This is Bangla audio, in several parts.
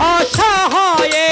অসহায়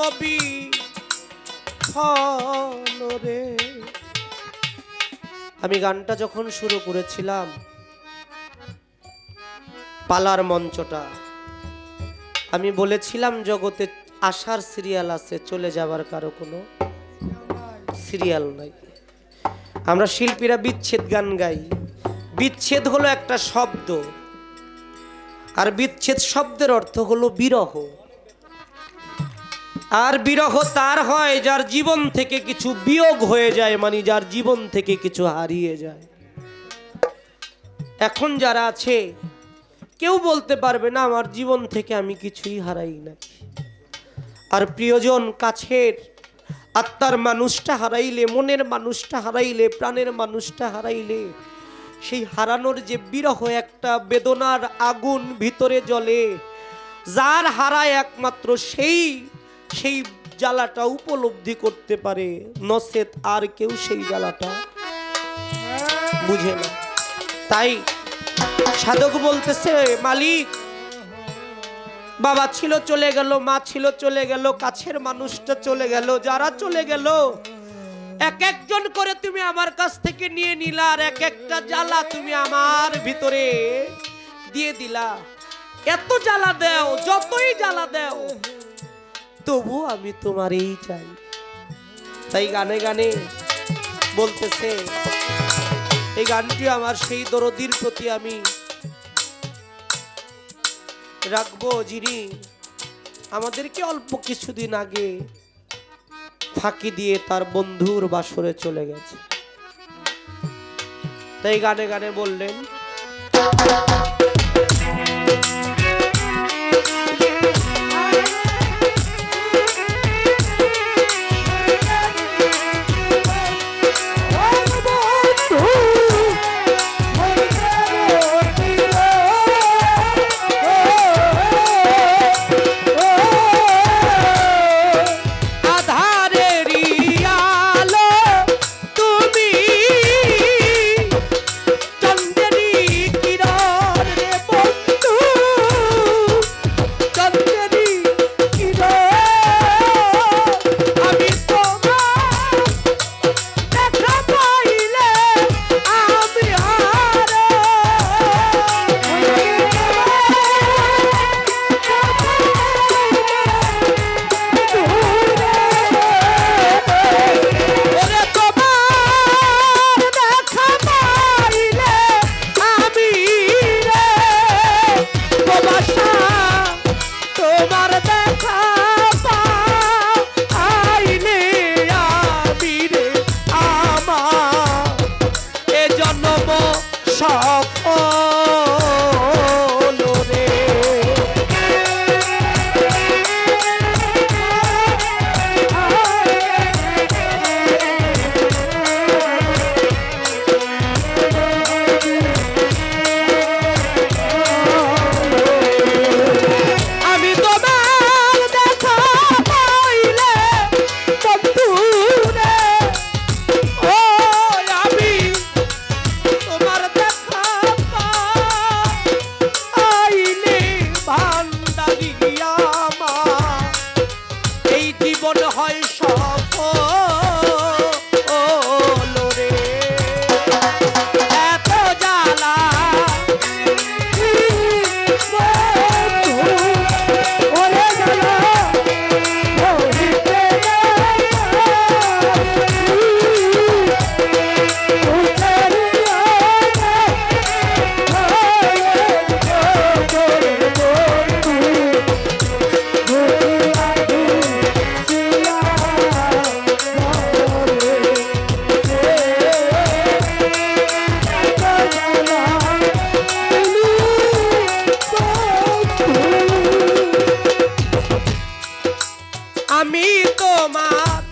মবি রে। আমি গানটা যখন শুরু করেছিলাম, পালার মঞ্চটা, আমি বলেছিলাম জগতে আসার সিরিয়াল আছে, চলে যাবার কারও কোনো সিরিয়াল নাই। আমরা শিল্পীরা বিচ্ছেদ গান গাই। বিচ্ছেদ হলো একটা শব্দ। আর বিচ্ছেদ শব্দের অর্থ হলো বিরহ। আর বিরহ তার হয়, যার জীবন থেকে কিছু বিয়োগ হয়ে যায় মানে যার জীবন থেকে কিছু হারিয়ে যায়। এখন যারা আছে, কেউ বলতে পারবে না, আমার জীবন থেকে আমি কিছুই হারাই নাকি আর প্রিয়জন কাছের, আত্মার মানুষটা হারাইলে, মনের মানুষটা হারাইলে, প্রাণের মানুষটা হারাইলে, সেই হারানোর যে বিরহ একটা বেদনার আগুন ভিতরে জ্বলে, যার হারায় একমাত্র সেই সেই জ্বালাটা উপলব্ধি করতে পারে। নসেত আর কেউ সেই জ্বালাটা বুঝে না। তাই সাধক বলতেছে, মালিক, বাবা ছিল চলে গেল, মা ছিল চলে গেল, কাছের মানুষটা চলে গেল, যারা চলে গেল, এক একজন করে তুমি আমার কাছ থেকে নিয়ে নিলা আর এক একটা জ্বালা তুমি আমার ভিতরে দিয়ে দিলা। এত জ্বালা দেও, যতই জ্বালা দাও তবু আমি তোমার এই চাই। তাই গানে গানে বলতেছে, এই গানটি আমার সেই দরদির প্রতি আমি রাখব যিনি আমাদেরকে অল্প কিছুদিন আগে ফাঁকি দিয়ে তার বন্ধুর বাসরে চলে গেছে। তাই গানে গানে বললেন আমি তোমার